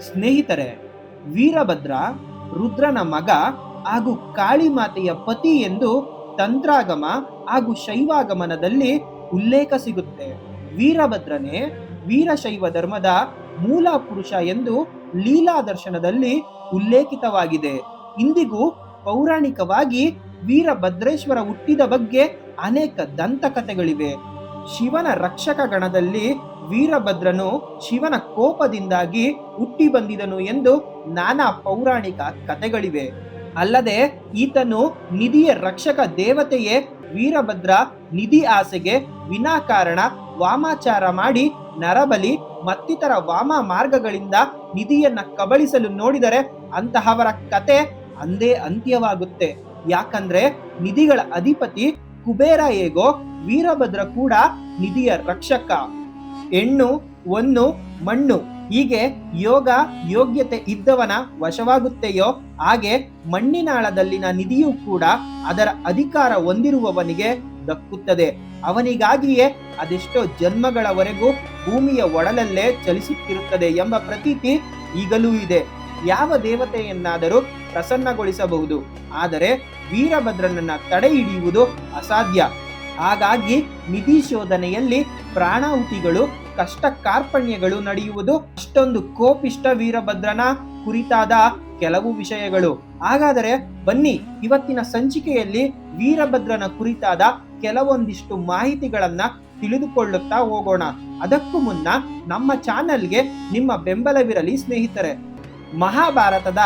ಸ್ನೇಹಿತರೆ, ವೀರಭದ್ರ ರುದ್ರನ ಮಗ ಹಾಗೂ ಕಾಳಿಮಾತೆಯ ಪತಿ ಎಂದು ತಂತ್ರಾಗಮ ಹಾಗೂ ಶೈವಾಗಮನದಲ್ಲಿ ಉಲ್ಲೇಖ ಸಿಗುತ್ತೆ. ವೀರಭದ್ರನೇ ವೀರಶೈವ ಧರ್ಮದ ಮೂಲ ಪುರುಷ ಎಂದು ಲೀಲಾ ದರ್ಶನದಲ್ಲಿ ಉಲ್ಲೇಖಿತವಾಗಿದೆ. ಇಂದಿಗೂ ಪೌರಾಣಿಕವಾಗಿ ವೀರಭದ್ರೇಶ್ವರ ಹುಟ್ಟಿದ ಬಗ್ಗೆ ಅನೇಕ ದಂತಕಥೆಗಳಿವೆ. ಶಿವನ ರಕ್ಷಕ ಗಣದಲ್ಲಿ ವೀರಭದ್ರನು ಶಿವನ ಕೋಪದಿಂದಾಗಿ ಹುಟ್ಟಿ ಬಂದಿದನು ಎಂದು ನಾನಾ ಪೌರಾಣಿಕ ಕಥೆಗಳಿವೆ. ಅಲ್ಲದೆ ಈತನು ನಿಧಿಯ ರಕ್ಷಕ ದೇವತೆಯೇ ವೀರಭದ್ರ ನಿಧಿ ಆಸೆಗೆ ವಿನಾಕಾರಣ ವಾಮಾಚಾರ ಮಾಡಿ ನರಬಲಿ ಮತ್ತಿತರ ವಾಮ ಮಾರ್ಗಗಳಿಂದ ನಿಧಿಯನ್ನ ಕಬಳಿಸಲು ನೋಡಿದರೆ ಅಂತಹವರ ಕತೆ ಅಂದೇ ಅಂತ್ಯವಾಗುತ್ತೆ. ಯಾಕಂದ್ರೆ ನಿಧಿಗಳ ಅಧಿಪತಿ ಕುಬೇರ ಹೇಗೋ ವೀರಭದ್ರ ಕೂಡ ನಿಧಿಯ ರಕ್ಷಕ. ಹೆಣ್ಣು, ಒಂದು, ಮಣ್ಣು, ಹೀಗೆ ಯೋಗ, ಯೋಗ್ಯತೆ ಇದ್ದವನ ವಶವಾಗುತ್ತೆಯೋ, ಹಾಗೆ ಮಣ್ಣಿನಾಳದಲ್ಲಿನ ನಿಧಿಯೂ ಕೂಡ ಅದರ ಅಧಿಕಾರ ಹೊಂದಿರುವವನಿಗೆ ದಕ್ಕುತ್ತದೆ. ಅವನಿಗಾಗಿಯೇ ಅದೆಷ್ಟೋ ಜನ್ಮಗಳವರೆಗೂ ಭೂಮಿಯ ಒಡಲಲ್ಲೇ ಚಲಿಸುತ್ತಿರುತ್ತದೆ ಎಂಬ ಪ್ರತೀತಿ ಈಗಲೂ ಇದೆ. ಯಾವ ದೇವತೆಯನ್ನಾದರೂ ಪ್ರಸನ್ನಗೊಳಿಸಬಹುದು. ಆದರೆ ವೀರಭದ್ರನನ್ನ ತಡೆ ಹಿಡಿಯುವುದು ಅಸಾಧ್ಯ. ಹಾಗಾಗಿ ನಿಧಿ ಶೋಧನೆಯಲ್ಲಿ ಪ್ರಾಣಾಹುತಿಗಳು ಕಷ್ಟ ಕಾರ್ಪಣ್ಯಗಳು ನಡೆಯುವುದು ಅಷ್ಟೊಂದು ಕೋಪಿಷ್ಟ ವೀರಭದ್ರನ ಕುರಿತಾದ ಕೆಲವು ವಿಷಯಗಳು. ಹಾಗಾದರೆ ಬನ್ನಿ ಇವತ್ತಿನ ಸಂಚಿಕೆಯಲ್ಲಿ ವೀರಭದ್ರನ ಕುರಿತಾದ ಕೆಲವೊಂದಿಷ್ಟು ಮಾಹಿತಿಗಳನ್ನ ತಿಳಿದುಕೊಳ್ಳುತ್ತಾ ಹೋಗೋಣ. ಅದಕ್ಕೂ ಮುನ್ನ ನಮ್ಮ ಚಾನೆಲ್ಗೆ ನಿಮ್ಮ ಬೆಂಬಲವಿರಲಿ ಸ್ನೇಹಿತರೆ. ಮಹಾಭಾರತದ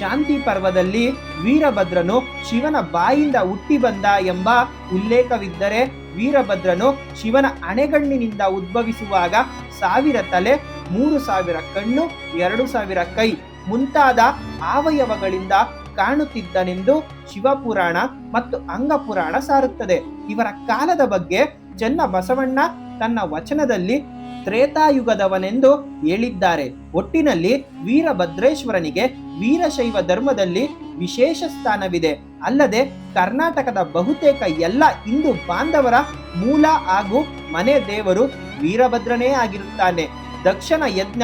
ಶಾಂತಿ ಪರ್ವದಲ್ಲಿ ವೀರಭದ್ರನು ಶಿವನ ಬಾಯಿಂದ ಹುಟ್ಟಿ ಬಂದ ಎಂಬ ಉಲ್ಲೇಖವಿದ್ದರೆ ವೀರಭದ್ರನು ಶಿವನ ಅಣೆಗಣ್ಣಿನಿಂದ ಉದ್ಭವಿಸುವಾಗ ಸಾವಿರ ತಲೆ, ಮೂರು ಸಾವಿರ ಕಣ್ಣು, ಎರಡು ಸಾವಿರ ಕೈ ಮುಂತಾದ ಅವಯವಗಳಿಂದ ಕಾಣುತ್ತಿದ್ದನೆಂದು ಶಿವಪುರಾಣ ಮತ್ತು ಅಂಗಪುರಾಣ ಸಾರುತ್ತದೆ. ಇವರ ಕಾಲದ ಬಗ್ಗೆ ಚನ್ನ ಬಸವಣ್ಣ ತನ್ನ ವಚನದಲ್ಲಿ ತ್ರೇತಾಯುಗದವನೆಂದು ಹೇಳಿದ್ದಾರೆ. ಒಟ್ಟಿನಲ್ಲಿ ವೀರಭದ್ರೇಶ್ವರನಿಗೆ ವೀರಶೈವ ಧರ್ಮದಲ್ಲಿ ವಿಶೇಷ ಸ್ಥಾನವಿದೆ. ಅಲ್ಲದೆ ಕರ್ನಾಟಕದ ಬಹುತೇಕ ಎಲ್ಲ ಹಿಂದೂ ಬಾಂಧವರ ಮೂಲ ಹಾಗೂ ಮನೆ ದೇವರು ವೀರಭದ್ರನೇ ಆಗಿರುತ್ತಾನೆ. ದಕ್ಷಿಣ ಯಜ್ಞ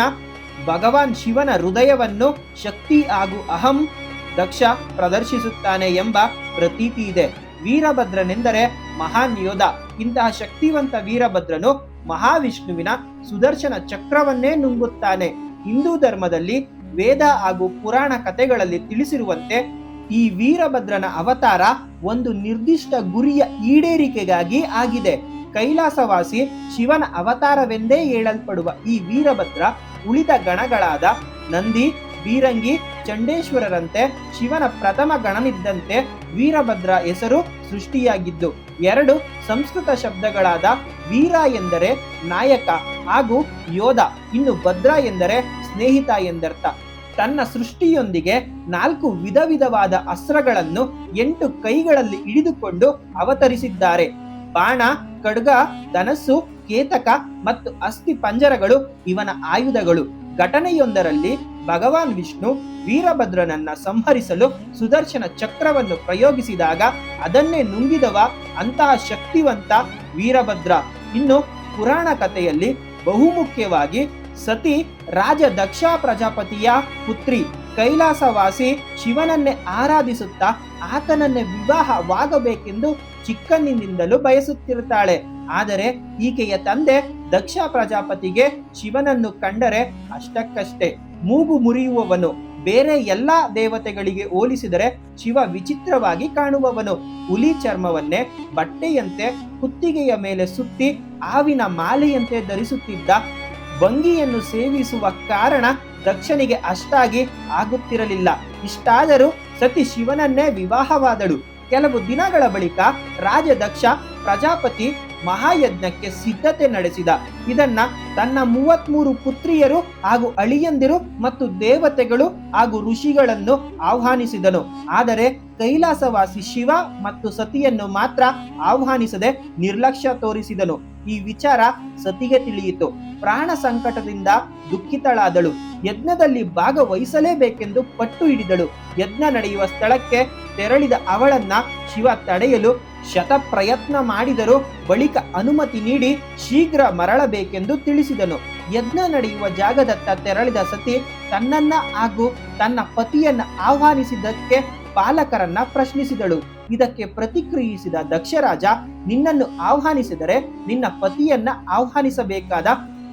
ಭಗವಾನ್ ಶಿವನ ಹೃದಯವನ್ನು ಶಕ್ತಿ ಹಾಗೂ ಅಹಂ ದಕ್ಷ ಪ್ರದರ್ಶಿಸುತ್ತಾನೆ ಎಂಬ ಪ್ರತೀತಿ ಇದೆ. ವೀರಭದ್ರನೆಂದರೆ ಮಹಾನ್ ಯೋಧ. ಇಂತಹ ಶಕ್ತಿವಂತ ವೀರಭದ್ರನು ಮಹಾವಿಷ್ಣುವಿನ ಸುದರ್ಶನ ಚಕ್ರವನ್ನೇ ನುಂಗುತ್ತಾನೆ. ಹಿಂದೂ ಧರ್ಮದಲ್ಲಿ ವೇದ ಹಾಗೂ ಪುರಾಣ ಕಥೆಗಳಲ್ಲಿ ತಿಳಿಸಿರುವಂತೆ ಈ ವೀರಭದ್ರನ ಅವತಾರ ಒಂದು ನಿರ್ದಿಷ್ಟ ಗುರಿಯ ಈಡೇರಿಕೆಗಾಗಿ ಆಗಿದೆ. ಕೈಲಾಸವಾಸಿ ಶಿವನ ಅವತಾರವೆಂದೇ ಹೇಳಲ್ಪಡುವ ಈ ವೀರಭದ್ರ ಉಳಿದ ಗಣಗಳಾದ ನಂದಿ ಬೀರಂಗಿ ಚಂಡೇಶ್ವರರಂತೆ ಶಿವನ ಪ್ರಥಮ ಗಣನಿದ್ದಂತೆ ವೀರಭದ್ರ ಹೆಸರು ಸೃಷ್ಟಿಯಾಗಿದ್ದು, ಎರಡು ಸಂಸ್ಕೃತ ಶಬ್ದಗಳಾದ ವೀರ ಎಂದರೆ ನಾಯಕ ಹಾಗೂ ಯೋಧ, ಇನ್ನು ಭದ್ರ ಎಂದರೆ ಸ್ನೇಹಿತ ಎಂದರ್ಥ. ತನ್ನ ಸೃಷ್ಟಿಯೊಂದಿಗೆ ನಾಲ್ಕು ವಿಧ ವಿಧವಾದ ಅಸ್ತ್ರಗಳನ್ನು ಎಂಟು ಕೈಗಳಲ್ಲಿ ಹಿಡಿದುಕೊಂಡು ಅವತರಿಸಿದ್ದಾರೆ. ಬಾಣ ಖಡ್ಗ ಧನಸ್ಸು, ಕೇತಕ ಮತ್ತು ಅಸ್ಥಿ ಪಂಜರಗಳು ಇವನ ಆಯುಧಗಳು. ಘಟನೆಯೊಂದರಲ್ಲಿ ಭಗವಾನ್ ವಿಷ್ಣು ವೀರಭದ್ರನನ್ನ ಸಂಹರಿಸಲು ಸುದರ್ಶನ ಚಕ್ರವನ್ನು ಪ್ರಯೋಗಿಸಿದಾಗ ಅದನ್ನೇ ನುಂಗಿದವ ಅಂತಹ ಶಕ್ತಿವಂತ ವೀರಭದ್ರ. ಇನ್ನು ಪುರಾಣ ಕಥೆಯಲ್ಲಿ ಬಹುಮುಖ್ಯವಾಗಿ ಸತಿ ರಾಜ ದಕ್ಷ ಪ್ರಜಾಪತಿಯ ಪುತ್ರಿ ಕೈಲಾಸವಾಸಿ ಶಿವನನ್ನೇ ಆರಾಧಿಸುತ್ತಾ ಆತನನ್ನೇ ವಿವಾಹವಾಗಬೇಕೆಂದು ಚಿಕ್ಕಂದಿನಿಂದಲೂ ಬಯಸುತ್ತಿರುತ್ತಾಳೆ ಆದರೆ ಈಕೆಯ ತಂದೆ ದಕ್ಷ ಪ್ರಜಾಪತಿಗೆ ಶಿವನನ್ನು ಕಂಡರೆ ಅಷ್ಟಕ್ಕಷ್ಟೇ ಮೂಗು ಮುರಿಯುವವನು, ಬೇರೆ ಎಲ್ಲಾ ದೇವತೆಗಳಿಗೆ ಹೋಲಿಸಿದರೆ ಶಿವ ವಿಚಿತ್ರವಾಗಿ ಕಾಣುವವನು. ಹುಲಿ ಚರ್ಮವನ್ನೇ ಬಟ್ಟೆಯಂತೆ ಕುತ್ತಿಗೆಯ ಮೇಲೆ ಸುತ್ತಿ ಆವಿನ ಮಾಲೆಯಂತೆ ಧರಿಸುತ್ತಿದ್ದ ಭಂಗಿಯನ್ನು ಸೇವಿಸುವ ಕಾರಣ ದಕ್ಷನಿಗೆ ಅಷ್ಟಾಗಿ ಆಗುತ್ತಿರಲಿಲ್ಲ. ಇಷ್ಟಾದರೂ ಸತಿ ಶಿವನನ್ನೇ ವಿವಾಹವಾದಳು. ಕೆಲವು ದಿನಗಳ ಬಳಿಕ ರಾಜ ದಕ್ಷ ಪ್ರಜಾಪತಿ ಮಹಾಯಜ್ಞಕ್ಕೆ ಸಿದ್ಧತೆ ನಡೆಸಿದ. ಇದನ್ನ ತನ್ನ ಮೂವತ್ಮೂರು ಪುತ್ರಿಯರು ಹಾಗೂ ಅಳಿಯಂದಿರು ಮತ್ತು ದೇವತೆಗಳು ಹಾಗೂ ಋಷಿಗಳನ್ನು ಆಹ್ವಾನಿಸಿದನು. ಆದರೆ ಕೈಲಾಸವಾಸಿ ಶಿವ ಮತ್ತು ಸತಿಯನ್ನು ಮಾತ್ರ ಆಹ್ವಾನಿಸದೆ ನಿರ್ಲಕ್ಷ್ಯ ತೋರಿಸಿದನು. ಈ ವಿಚಾರ ಸತಿಗೆ ತಿಳಿಯಿತು. ಪ್ರಾಣ ಸಂಕಟದಿಂದ ದುಃಖಿತಳಾದಳು. ಯಜ್ಞದಲ್ಲಿ ಭಾಗವಹಿಸಲೇಬೇಕೆಂದು ಪಟ್ಟು ಹಿಡಿದಳು. ಯಜ್ಞ ನಡೆಯುವ ಸ್ಥಳಕ್ಕೆ ತೆರಳಿದ ಅವಳನ್ನ ಶಿವ ತಡೆಯಲು ಶತ ಪ್ರಯತ್ನ ಮಾಡಿದರೂ ಬಳಿಕ ಅನುಮತಿ ನೀಡಿ ಶೀಘ್ರ ಮರಳಬೇಕೆಂದು ತಿಳಿಸಿದನು. ಯಜ್ಞ ನಡೆಯುವ ಜಾಗದತ್ತ ತೆರಳಿದ ಸತಿ ತನ್ನನ್ನ ಹಾಗೂ ತನ್ನ ಪತಿಯನ್ನ ಆಹ್ವಾನಿಸಿದ್ದಕ್ಕೆ ಪಾಲಕರನ್ನ ಪ್ರಶ್ನಿಸಿದಳು. ಇದಕ್ಕೆ ಪ್ರತಿಕ್ರಿಯಿಸಿದ ದಕ್ಷರಾಜ, ನಿನ್ನನ್ನು ಆಹ್ವಾನಿಸಿದರೆ ನಿನ್ನ ಪತಿಯನ್ನ ಆಹ್ವಾನಿಸಬೇಕಾದ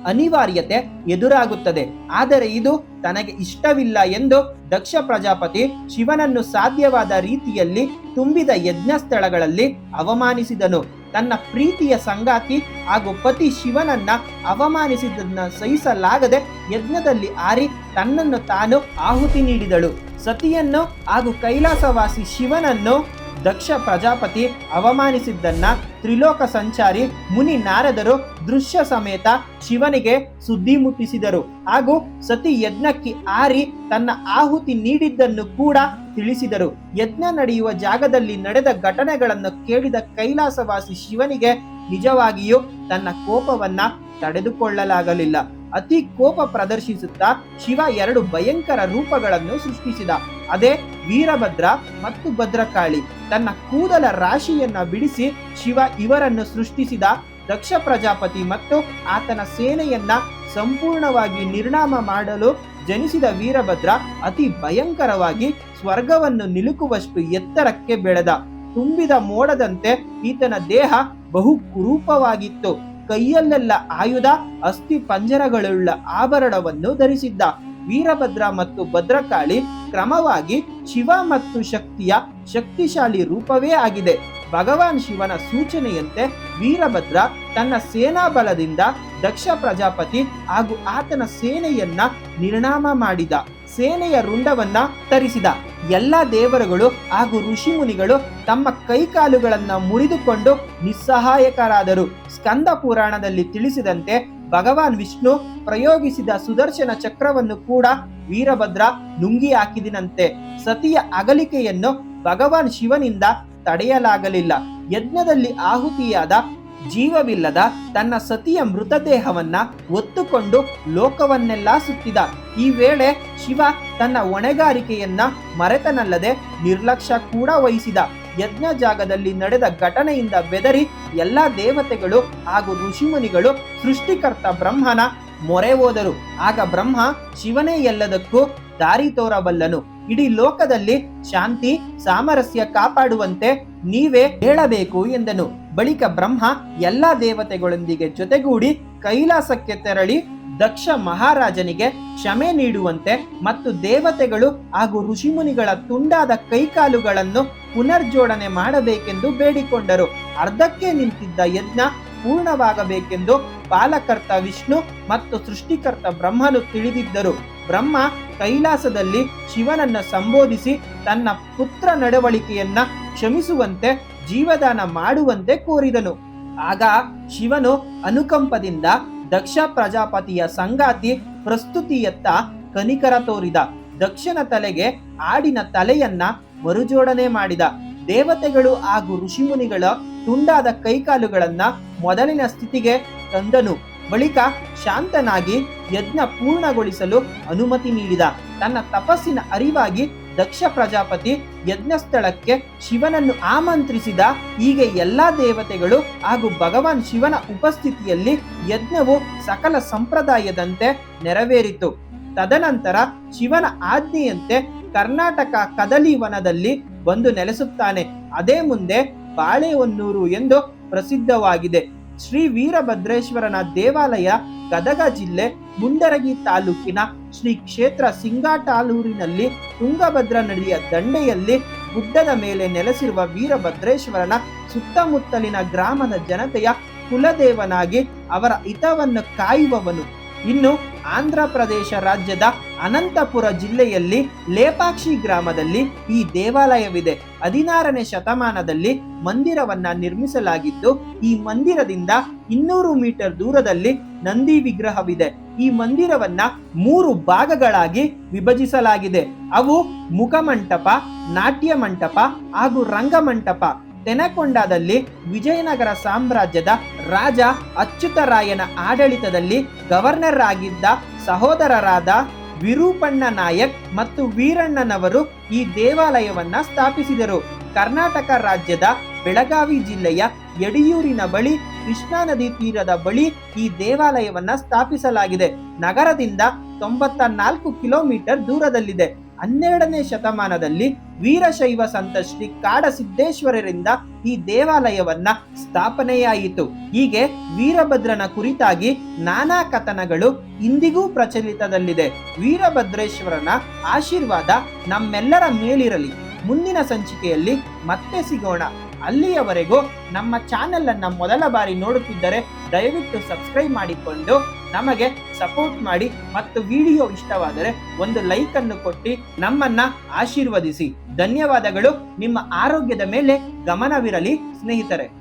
ಅನಿವಾರ್ಯತೆ ಎದುರಾಗುತ್ತದೆ. ಆದರೆ ಇದು ತನಗೆ ಇಷ್ಟವಿಲ್ಲ ಎಂದು ದಕ್ಷ ಪ್ರಜಾಪತಿ ಶಿವನನ್ನು ಸಾಧ್ಯವಾದ ರೀತಿಯಲ್ಲಿ ತುಂಬಿದ ಯಜ್ಞ ಸ್ಥಳಗಳಲ್ಲಿ ಅವಮಾನಿಸಿದನು. ತನ್ನ ಪ್ರೀತಿಯ ಸಂಗಾತಿ ಹಾಗೂ ಪತಿ ಶಿವನನ್ನ ಅವಮಾನಿಸಿದ್ದನ್ನ ಸಹಿಸಲಾಗದೆ ಯಜ್ಞದಲ್ಲಿ ಆರಿ ತನ್ನನ್ನು ತಾನು ಆಹುತಿ ನೀಡಿದಳು. ಸತಿಯನ್ನು ಹಾಗೂ ಕೈಲಾಸವಾಸಿ ಶಿವನನ್ನು ದಕ್ಷ ಪ್ರಜಾಪತಿ ಅವಮಾನಿಸಿದ್ದನ್ನ ತ್ರಿಲೋಕ ಸಂಚಾರಿ ಮುನಿ ನಾರದರು ದೃಶ್ಯ ಸಮೇತ ಶಿವನಿಗೆ ಸುದ್ದಿ ಮುಟ್ಟಿಸಿದರು. ಹಾಗೂ ಸತಿ ಯಜ್ಞಕ್ಕೆ ಆರಿ ತನ್ನ ಆಹುತಿ ನೀಡಿದ್ದನ್ನು ಕೂಡ ತಿಳಿಸಿದರು. ಯಜ್ಞ ನಡೆಯುವ ಜಾಗದಲ್ಲಿ ನಡೆದ ಘಟನೆಗಳನ್ನು ಕೇಳಿದ ಕೈಲಾಸವಾಸಿ ಶಿವನಿಗೆ ನಿಜವಾಗಿಯೂ ತನ್ನ ಕೋಪವನ್ನ ತಡೆದುಕೊಳ್ಳಲಾಗಲಿಲ್ಲ. ಅತಿ ಕೋಪ ಪ್ರದರ್ಶಿಸುತ್ತಾ ಶಿವ ಎರಡು ಭಯಂಕರ ರೂಪಗಳನ್ನು ಸೃಷ್ಟಿಸಿದ. ಅದೇ ವೀರಭದ್ರ ಮತ್ತು ಭದ್ರಕಾಳಿ. ತನ್ನ ಕೂದಲ ರಾಶಿಯನ್ನ ಬಿಡಿಸಿ ಶಿವ ಇವರನ್ನು ಸೃಷ್ಟಿಸಿದ ದಕ್ಷ ಪ್ರಜಾಪತಿ ಮತ್ತು ಆತನ ಸೇನೆಯನ್ನ ಸಂಪೂರ್ಣವಾಗಿ ನಿರ್ಣಾಮ ಮಾಡಲು ಜನಿಸಿದ ವೀರಭದ್ರ ಅತಿ ಭಯಂಕರವಾಗಿ ಸ್ವರ್ಗವನ್ನು ನಿಲುಕುವಷ್ಟು ಎತ್ತರಕ್ಕೆ ಬೆಳೆದ. ತುಂಬಿದ ಮೋಡದಂತೆ ಈತನ ದೇಹ ಬಹು ಕುರೂಪವಾಗಿತ್ತು ಕೈಯಲ್ಲೆಲ್ಲ ಆಯುಧ, ಅಸ್ಥಿ, ಪಂಜರಗಳುಳ್ಳ ಆಭರಣವನ್ನು ಧರಿಸಿದ್ದ. ವೀರಭದ್ರ ಮತ್ತು ಭದ್ರಕಾಳಿ ಕ್ರಮವಾಗಿ ಶಿವ ಮತ್ತು ಶಕ್ತಿಯ ಶಕ್ತಿಶಾಲಿ ರೂಪವೇ ಆಗಿದೆ. ಭಗವಾನ್ ಶಿವನ ಸೂಚನೆಯಂತೆ ವೀರಭದ್ರ ತನ್ನ ಸೇನಾ ಬಲದಿಂದ ದಕ್ಷ ಪ್ರಜಾಪತಿ ಹಾಗೂ ಆತನ ಸೇನೆಯನ್ನ ನಿರ್ಣಾಮ ಮಾಡಿದ. ಸೇನೆಯ ರುಂಡವನ್ನ ತರಿಸಿದ. ಎಲ್ಲ ದೇವರುಗಳು ಹಾಗೂ ಋಷಿಮುನಿಗಳು ತಮ್ಮ ಕೈಕಾಲುಗಳನ್ನ ಮುರಿದುಕೊಂಡು ನಿಸ್ಸಹಾಯಕರಾದರು. ಸ್ಕಂದ ಪುರಾಣದಲ್ಲಿ ತಿಳಿಸಿದಂತೆ ಭಗವಾನ್ ವಿಷ್ಣು ಪ್ರಯೋಗಿಸಿದ ಸುದರ್ಶನ ಚಕ್ರವನ್ನು ಕೂಡ ವೀರಭದ್ರ ನುಂಗಿ ಹಾಕಿದಿನಂತೆ. ಸತಿಯ ಅಗಲಿಕೆಯನ್ನು ಭಗವಾನ್ ಶಿವನಿಂದ ತಡೆಯಲಾಗಲಿಲ್ಲ. ಯಜ್ಞದಲ್ಲಿ ಆಹುತಿಯಾದ ಜೀವವಿಲ್ಲದ ತನ್ನ ಸತಿಯ ಮೃತದೇಹವನ್ನ ಒತ್ತುಕೊಂಡು ಲೋಕವನ್ನೆಲ್ಲ ಸುತ್ತಿದ. ಈ ವೇಳೆ ಶಿವ ತನ್ನ ಹೊಣೆಗಾರಿಕೆಯನ್ನ ಮರೆತನಲ್ಲದೆ ನಿರ್ಲಕ್ಷ್ಯ ಕೂಡ ವಹಿಸಿದ. ಯಜ್ಞ ಜಾಗದಲ್ಲಿ ನಡೆದ ಘಟನೆಯಿಂದ ಬೆದರಿ ಎಲ್ಲ ದೇವತೆಗಳು ಹಾಗೂ ಋಷಿಮುನಿಗಳು ಸೃಷ್ಟಿಕರ್ತ ಬ್ರಹ್ಮನ ಮೊರೆ ಹೋದರು. ಆಗ ಬ್ರಹ್ಮ ಶಿವನೇ ಎಲ್ಲದಕ್ಕೂ ದಾರಿ ತೋರಬಲ್ಲನು. ಇಡೀ ಲೋಕದಲ್ಲಿ ಶಾಂತಿ, ಸಾಮರಸ್ಯ ಕಾಪಾಡುವಂತೆ ನೀವೇ ಹೇಳಬೇಕು ಎಂದನು. ಬಳಿಕ ಬ್ರಹ್ಮ ಎಲ್ಲಾ ದೇವತೆಗಳೊಂದಿಗೆ ಜೊತೆಗೂಡಿ ಕೈಲಾಸಕ್ಕೆ ತೆರಳಿ ದಕ್ಷ ಮಹಾರಾಜನಿಗೆ ಕ್ಷಮೆ ನೀಡುವಂತೆ ಮತ್ತು ದೇವತೆಗಳು ಹಾಗೂ ಋಷಿಮುನಿಗಳ ತುಂಡಾದ ಕೈಕಾಲುಗಳನ್ನು ಪುನರ್ಜೋಡಣೆ ಮಾಡಬೇಕೆಂದು ಬೇಡಿಕೊಂಡರು. ಅರ್ಧಕ್ಕೆ ನಿಂತಿದ್ದ ಯಜ್ಞ ಪೂರ್ಣವಾಗಬೇಕೆಂದು ಪಾಲಕರ್ತ ವಿಷ್ಣು ಮತ್ತು ಸೃಷ್ಟಿಕರ್ತ ಬ್ರಹ್ಮನು ತಿಳಿದಿದ್ದರು. ಬ್ರಹ್ಮ ಕೈಲಾಸದಲ್ಲಿ ಶಿವನನ್ನ ಸಂಬೋಧಿಸಿ ತನ್ನ ಪುತ್ರ ನಡವಳಿಕೆಯನ್ನ ಕ್ಷಮಿಸುವಂತೆ ಜೀವದಾನ ಮಾಡುವಂತೆ ಕೋರಿದನು. ಆಗ ಶಿವನು ಅನುಕಂಪದಿಂದ ದಕ್ಷ ಪ್ರಜಾಪತಿಯ ಸಂಗಾತಿ ಪ್ರಸ್ತುತಿಯತ್ತ ಕನಿಕರ ತೋರಿದ. ದಕ್ಷನ ತಲೆಗೆ ಆಡಿನ ತಲೆಯನ್ನ ಮರುಜೋಡಣೆ ಮಾಡಿದ ದೇವತೆಗಳು ಹಾಗೂ ಋಷಿಮುನಿಗಳ ತುಂಡಾದ ಕೈಕಾಲುಗಳನ್ನ ಮೊದಲಿನ ಸ್ಥಿತಿಗೆ ತಂದನು. ಬಳಿಕ ಶಾಂತನಾಗಿ ಯಜ್ಞ ಪೂರ್ಣಗೊಳಿಸಲು ಅನುಮತಿ ನೀಡಿದ. ತನ್ನ ತಪಸ್ಸಿನ ಅರಿವಾಗಿ ದಕ್ಷ ಪ್ರಜಾಪತಿ ಯಜ್ಞ ಸ್ಥಳಕ್ಕೆ ಶಿವನನ್ನು ಆಮಂತ್ರಿಸಿದ. ಹೀಗೆ ಎಲ್ಲಾ ದೇವತೆಗಳು ಹಾಗೂ ಭಗವಾನ್ ಶಿವನ ಉಪಸ್ಥಿತಿಯಲ್ಲಿ ಯಜ್ಞವು ಸಕಲ ಸಂಪ್ರದಾಯದಂತೆ ನೆರವೇರಿತು. ತದನಂತರ ಶಿವನ ಆಜ್ಞೆಯಂತೆ ಕರ್ನಾಟಕ ಕದಲಿ ವನದಲ್ಲಿ ಬಂದು ನೆಲೆಸುತ್ತಾನೆ. ಅದೇ ಮುಂದೆ ಬಾಳೆಹೊನ್ನೂರು ಎಂದು ಪ್ರಸಿದ್ಧವಾಗಿದೆ. ಶ್ರೀ ವೀರಭದ್ರೇಶ್ವರನ ದೇವಾಲಯ ಗದಗ ಜಿಲ್ಲೆ ಮುಂಡರಗಿ ತಾಲೂಕಿನ ಶ್ರೀ ಕ್ಷೇತ್ರ ಸಿಂಗಾಟಾಲೂರಿನಲ್ಲಿ ತುಂಗಭದ್ರಾ ನದಿಯ ದಂಡೆಯಲ್ಲಿ ಗುಡ್ಡದ ಮೇಲೆ ನೆಲೆಸಿರುವ ವೀರಭದ್ರೇಶ್ವರನ ಸುತ್ತಮುತ್ತಲಿನ ಗ್ರಾಮದ ಜನತೆಯ ಕುಲದೇವನಾಗಿ ಅವರ ಹಿತವನ್ನು ಕಾಯುವವನು. ಇನ್ನು ಆಂಧ್ರ ಪ್ರದೇಶ ರಾಜ್ಯದ ಅನಂತಪುರ ಜಿಲ್ಲೆಯಲ್ಲಿ ಲೇಪಾಕ್ಷಿ ಗ್ರಾಮದಲ್ಲಿ ಈ ದೇವಾಲಯವಿದೆ. ಹದಿನಾರನೇ ಶತಮಾನದಲ್ಲಿ ಮಂದಿರವನ್ನ ನಿರ್ಮಿಸಲಾಗಿದ್ದು, ಈ ಮಂದಿರದಿಂದ ಇನ್ನೂರು ಮೀಟರ್ ದೂರದಲ್ಲಿ ನಂದಿ ವಿಗ್ರಹವಿದೆ. ಈ ಮಂದಿರವನ್ನ ಮೂರು ಭಾಗಗಳಾಗಿ ವಿಭಜಿಸಲಾಗಿದೆ. ಅವು ಮುಖಮಂಟಪ, ನಾಟ್ಯ ಮಂಟಪ ಹಾಗೂ ರಂಗಮಂಟಪ. ತೆನಕೊಂಡದಲ್ಲಿ ವಿಜಯನಗರ ಸಾಮ್ರಾಜ್ಯದ ರಾಜ ಅಚ್ಯುತರಾಯನ ಆಡಳಿತದಲ್ಲಿ ಗವರ್ನರ್ ಆಗಿದ್ದ ಸಹೋದರರಾದ ವಿರೂಪಣ್ಣ ನಾಯಕ್ ಮತ್ತು ವೀರಣ್ಣನವರು ಈ ದೇವಾಲಯವನ್ನ ಸ್ಥಾಪಿಸಿದರು. ಕರ್ನಾಟಕ ರಾಜ್ಯದ ಬೆಳಗಾವಿ ಜಿಲ್ಲೆಯ ಯಡಿಯೂರಿನ ಬಳಿ, ಕೃಷ್ಣಾ ನದಿ ತೀರದ ಬಳಿ ಈ ದೇವಾಲಯವನ್ನ ಸ್ಥಾಪಿಸಲಾಗಿದೆ. ನಗರದಿಂದ ತೊಂಬತ್ತ ನಾಲ್ಕು ಕಿಲೋಮೀಟರ್ ದೂರದಲ್ಲಿದೆ. ಹನ್ನೆರಡನೇ ಶತಮಾನದಲ್ಲಿ ವೀರಶೈವ ಸಂತ ಶ್ರೀ ಕಾಡಸಿದ್ದೇಶ್ವರರಿಂದ ಈ ದೇವಾಲಯವನ್ನ ಸ್ಥಾಪನೆಯಾಯಿತು. ಹೀಗೆ ವೀರಭದ್ರನ ಕುರಿತಾಗಿ ನಾನಾ ಕಥನಗಳು ಇಂದಿಗೂ ಪ್ರಚಲಿತದಲ್ಲಿದೆ. ವೀರಭದ್ರೇಶ್ವರನ ಆಶೀರ್ವಾದ ನಮ್ಮೆಲ್ಲರ ಮೇಲಿರಲಿ. ಮುಂದಿನ ಸಂಚಿಕೆಯಲ್ಲಿ ಮತ್ತೆ ಸಿಗೋಣ. ಅಲ್ಲಿಯವರೆಗೂ ನಮ್ಮ ಚಾನೆಲ್ ಅನ್ನ ಮೊದಲ ಬಾರಿ ನೋಡುತ್ತಿದ್ದರೆ ದಯವಿಟ್ಟು ಸಬ್ಸ್ಕ್ರೈಬ್ ಮಾಡಿಕೊಂಡು ನಮಗೆ ಸಪೋರ್ಟ್ ಮಾಡಿ ಮತ್ತು ವಿಡಿಯೋ ಇಷ್ಟವಾದರೆ ಒಂದು ಲೈಕ್ ಅನ್ನು ಕೊಟ್ಟು ನಮ್ಮನ್ನ ಆಶೀರ್ವದಿಸಿ. ಧನ್ಯವಾದಗಳು. ನಿಮ್ಮ ಆರೋಗ್ಯದ ಮೇಲೆ ಗಮನವಿರಲಿ ಸ್ನೇಹಿತರೆ.